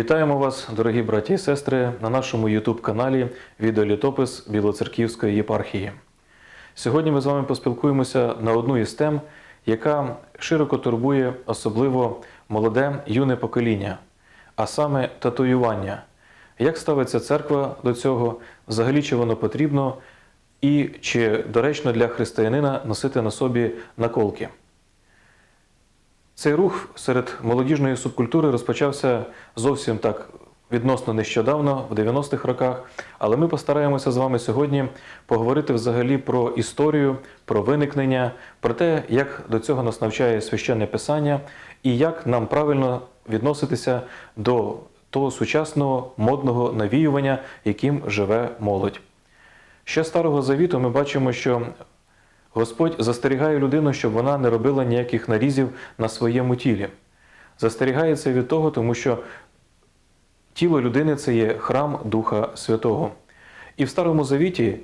Вітаємо вас, дорогі браті і сестри, на нашому YouTube-каналі Відеолітопис Білоцерківської єпархії. Сьогодні ми з вами поспілкуємося на одну із тем, яка широко турбує особливо молоде юне покоління, а саме татуювання. Як ставиться церква до цього, взагалі чи воно потрібно, і чи доречно для християнина носити на собі наколки? Цей рух серед молодіжної субкультури розпочався зовсім так відносно нещодавно, в 90-х роках. Але ми постараємося з вами сьогодні поговорити взагалі про історію, про виникнення, про те, як до цього нас навчає священне писання, і як нам правильно відноситися до того сучасного модного навіювання, яким живе молодь. Ще старого завіту ми бачимо, що Господь застерігає людину, щоб вона не робила ніяких нарізів на своєму тілі. Застерігає це від того, тому що тіло людини це є храм Духа Святого. І в Старому Завіті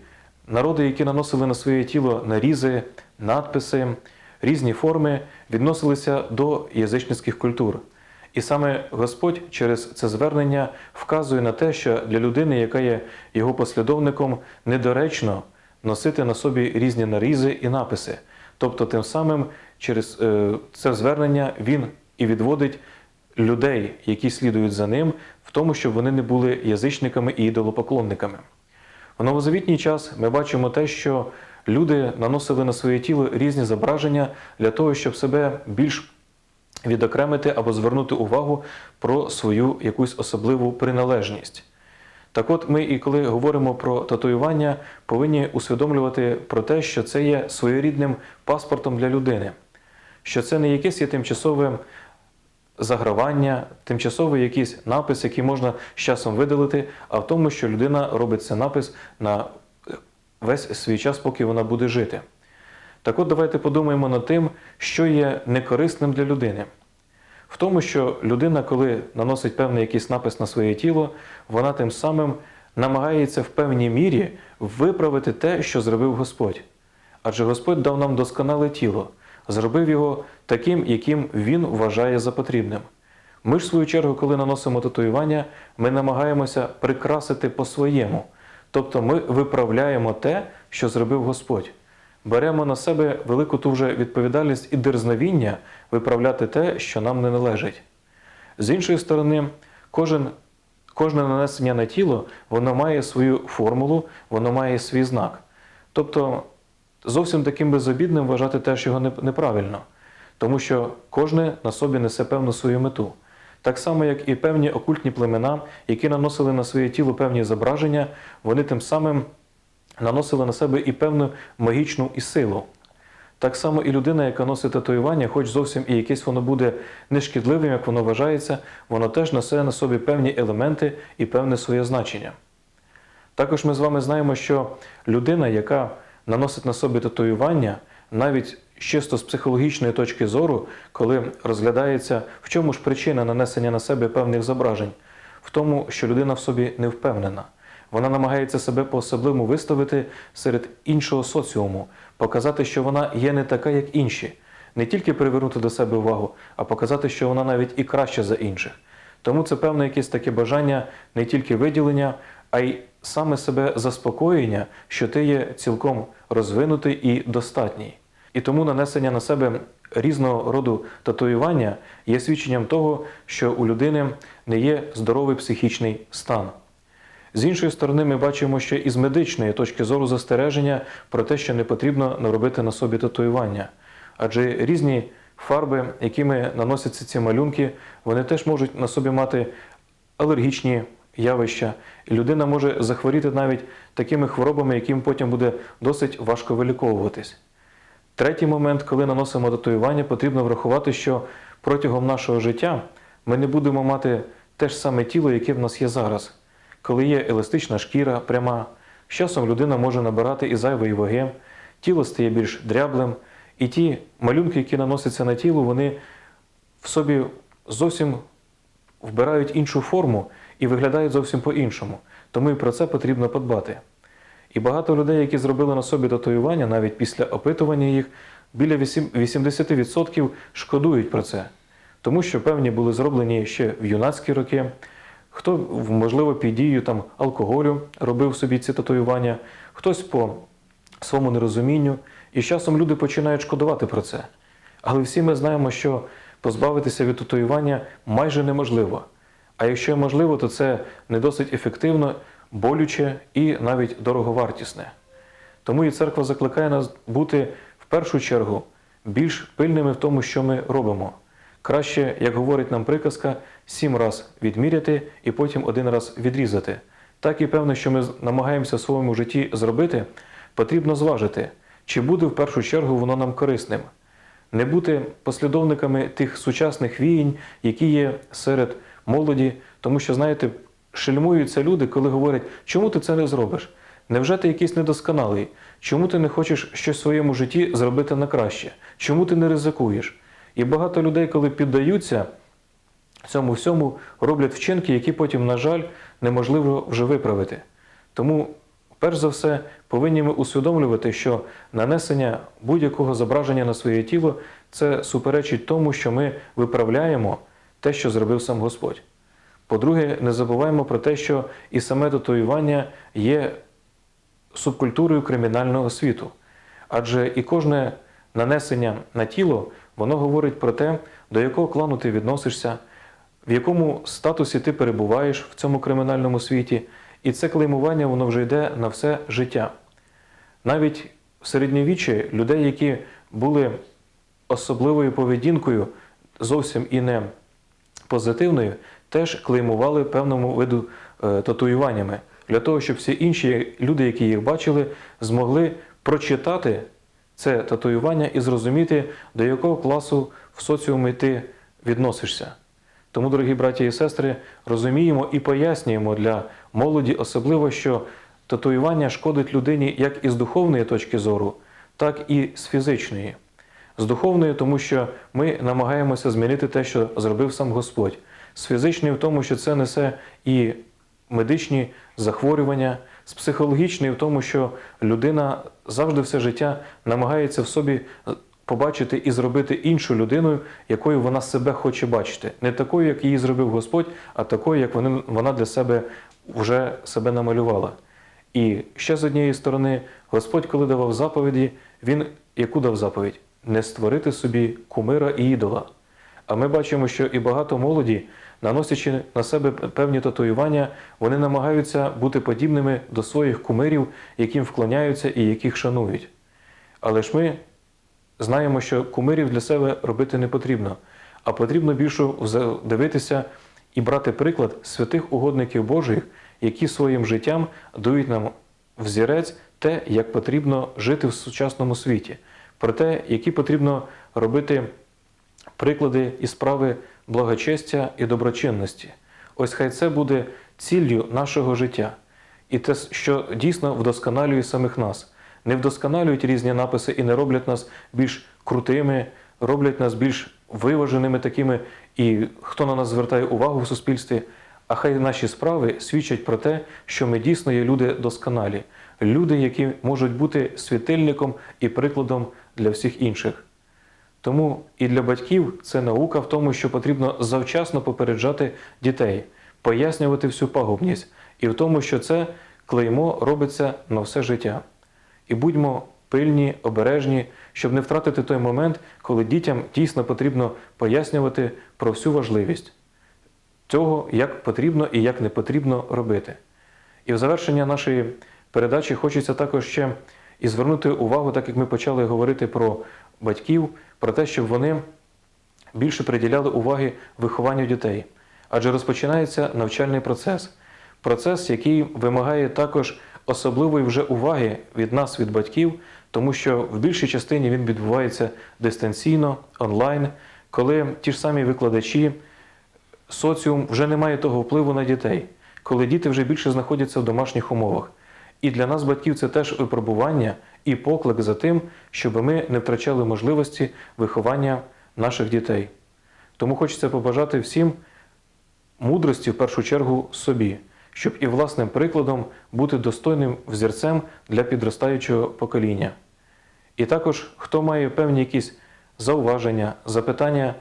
народи, які наносили на своє тіло нарізи, надписи, різні форми, відносилися до язичницьких культур. І саме Господь через це звернення вказує на те, що для людини, яка є його послідовником, недоречно носити на собі різні нарізи і написи. Тобто, тим самим через е, це звернення він і відводить людей, які слідують за ним, в тому, щоб вони не були язичниками і ідолопоклонниками. В новозавітній час ми бачимо те, що люди наносили на своє тіло різні зображення для того, щоб себе більш відокремити або звернути увагу про свою якусь особливу приналежність. Так от ми, і коли говоримо про татуювання, повинні усвідомлювати про те, що це є своєрідним паспортом для людини, що це не якесь є тимчасове загравання, тимчасовий якийсь напис, який можна з часом видалити, а в тому, що людина робить цей напис на весь свій час, поки вона буде жити. Так от давайте подумаємо над тим, що є некорисним для людини. В тому, що людина, коли наносить певний якийсь напис на своє тіло, вона тим самим намагається в певній мірі виправити те, що зробив Господь. Адже Господь дав нам досконале тіло, зробив його таким, яким Він вважає за потрібним. Ми ж, в свою чергу, коли наносимо татуювання, ми намагаємося прикрасити по-своєму. Тобто ми виправляємо те, що зробив Господь. Беремо на себе велику ту вже відповідальність і дерзновіння виправляти те, що нам не належить. З іншої сторони, кожен, кожне нанесення на тіло воно має свою формулу, воно має свій знак. Тобто зовсім таким безобідним вважати теж його неправильно, тому що кожне на собі несе певну свою мету. Так само, як і певні окультні племена, які наносили на своє тіло певні зображення, вони тим самим наносили на себе і певну магічну і силу. Так само і людина, яка носить татуювання, хоч зовсім і якесь воно буде нешкідливим, як воно вважається, воно теж несе на собі певні елементи і певне своє значення. Також ми з вами знаємо, що людина, яка наносить на собі татуювання, навіть чисто з психологічної точки зору, коли розглядається, в чому ж причина нанесення на себе певних зображень, в тому, що людина в собі не впевнена. Вона намагається себе по-особливому виставити серед іншого соціуму, показати, що вона є не така, як інші, не тільки привернути до себе увагу, а показати, що вона навіть і краща за інших. Тому це певне якесь таке бажання не тільки виділення, а й саме себе заспокоєння, що ти є цілком розвинутий і достатній. І тому нанесення на себе різного роду татуювання є свідченням того, що у людини не є здоровий психічний стан. З іншої сторони, ми бачимо ще і з медичної точки зору застереження про те, що не потрібно наробити на собі татуювання. Адже різні фарби, якими наносяться ці малюнки, вони теж можуть на собі мати алергічні явища, і людина може захворіти навіть такими хворобами, яким потім буде досить важко виліковуватись. Третій момент, коли наносимо татуювання, потрібно врахувати, що протягом нашого життя ми не будемо мати те ж саме тіло, яке в нас є зараз. Коли є еластична шкіра пряма, з часом людина може набирати і зайвої ваги, тіло стає більш дряблим, і ті малюнки, які наносяться на тіло, вони в собі зовсім вбирають іншу форму і виглядають зовсім по-іншому. Тому і про це потрібно подбати. І багато людей, які зробили на собі татуювання, навіть після опитування їх, біля 80% шкодують про це. Тому що певні були зроблені ще в юнацькі роки, хто, можливо, під дією там, алкоголю робив собі ці татуювання, хтось по своєму нерозумінню. І з часом люди починають шкодувати про це. Але всі ми знаємо, що позбавитися від татуювання майже неможливо. А якщо можливо, то це не досить ефективно, болюче і навіть дороговартісне. Тому і церква закликає нас бути в першу чергу більш пильними в тому, що ми робимо. Краще, як говорить нам приказка, сім раз відміряти і потім один раз відрізати. Так і певно, що ми намагаємося в своєму житті зробити, потрібно зважити, чи буде в першу чергу воно нам корисним. Не бути послідовниками тих сучасних віянь, які є серед молоді, тому що, знаєте, шельмуються люди, коли говорять, чому ти це не зробиш? Невже ти якийсь недосконалий? Чому ти не хочеш щось в своєму житті зробити на краще? Чому ти не ризикуєш? І багато людей, коли піддаються цьому всьому, роблять вчинки, які потім, на жаль, неможливо вже виправити. Тому, перш за все, повинні ми усвідомлювати, що нанесення будь-якого зображення на своє тіло це суперечить тому, що ми виправляємо те, що зробив сам Господь. По-друге, не забуваємо про те, що і саме татуювання є субкультурою кримінального світу. Адже і кожне нанесення на тіло, воно говорить про те, до якого клану ти відносишся, в якому статусі ти перебуваєш в цьому кримінальному світі, і це клеймування воно вже йде на все життя. Навіть в середньовіччі людей, які були особливою поведінкою, зовсім і не позитивною, теж клеймували певному виду е, татуюваннями для того, щоб всі інші люди, які їх бачили, змогли прочитати це татуювання і зрозуміти, до якого класу в соціумі ти відносишся. Тому, дорогі браті і сестри, розуміємо і пояснюємо для молоді, особливо, що татуювання шкодить людині як із духовної точки зору, так і з фізичної. З духовної, тому що ми намагаємося змінити те, що зробив сам Господь. З фізичної, в тому, що це несе і медичні захворювання, з психологічної, в тому, що людина завжди все життя намагається в собі побачити і зробити іншу людину, якою вона себе хоче бачити. Не такою, як її зробив Господь, а такою, як вона для себе вже себе намалювала. І ще з однієї сторони, Господь, коли давав заповіді, Він яку дав заповідь? Не створити собі кумира і ідола. А ми бачимо, що і багато молоді, наносячи на себе певні татуювання, вони намагаються бути подібними до своїх кумирів, яким вклоняються і яких шанують. Але ж ми знаємо, що кумирів для себе робити не потрібно, а потрібно більше дивитися і брати приклад святих угодників Божих, які своїм життям дають нам взірець те, як потрібно жити в сучасному світі, про те, які потрібно робити приклади і справи благочестя і доброчинності. Ось хай це буде ціллю нашого життя. І те, що дійсно вдосконалює самих нас. Не вдосконалюють різні написи і не роблять нас більш крутими, роблять нас більш виваженими такими, і хто на нас звертає увагу в суспільстві. А хай наші справи свідчать про те, що ми дійсно є люди досконалі, люди, які можуть бути світильником і прикладом для всіх інших. Тому і для батьків це наука в тому, що потрібно завчасно попереджати дітей, пояснювати всю пагубність, і в тому, що це клеймо робиться на все життя. І будьмо пильні, обережні, щоб не втратити той момент, коли дітям дійсно потрібно пояснювати про всю важливість цього, як потрібно і як не потрібно робити. І в завершення нашої передачі хочеться також ще і звернути увагу, так як ми почали говорити про батьків, про те, щоб вони більше приділяли уваги вихованню дітей. Адже розпочинається навчальний процес. Процес, який вимагає також особливої вже уваги від нас, від батьків, тому що в більшій частині він відбувається дистанційно, онлайн, коли ті ж самі викладачі, соціум вже не має того впливу на дітей, коли діти вже більше знаходяться в домашніх умовах. І для нас, батьків, це теж випробування і поклик за тим, щоб ми не втрачали можливості виховання наших дітей. Тому хочеться побажати всім мудрості в першу чергу собі, щоб і власним прикладом бути достойним взірцем для підростаючого покоління. І також, хто має певні якісь зауваження, запитання,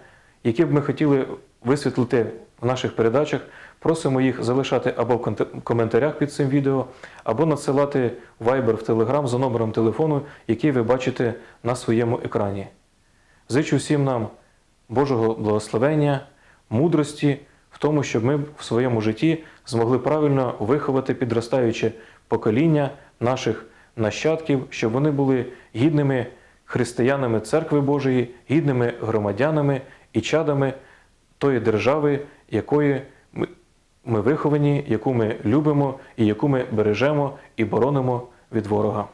які б ми хотіли висвітлити в наших передачах. Просимо їх залишати або в коментарях під цим відео, або надсилати в Viber в Telegram за номером телефону, який ви бачите на своєму екрані. Зичу всім нам Божого благословення, мудрості в тому, щоб ми в своєму житті змогли правильно виховати підростаюче покоління наших нащадків, щоб вони були гідними християнами Церкви Божої, гідними громадянами і чадами тої держави, якої ми виховані, яку ми любимо і яку ми бережемо і боронимо від ворога.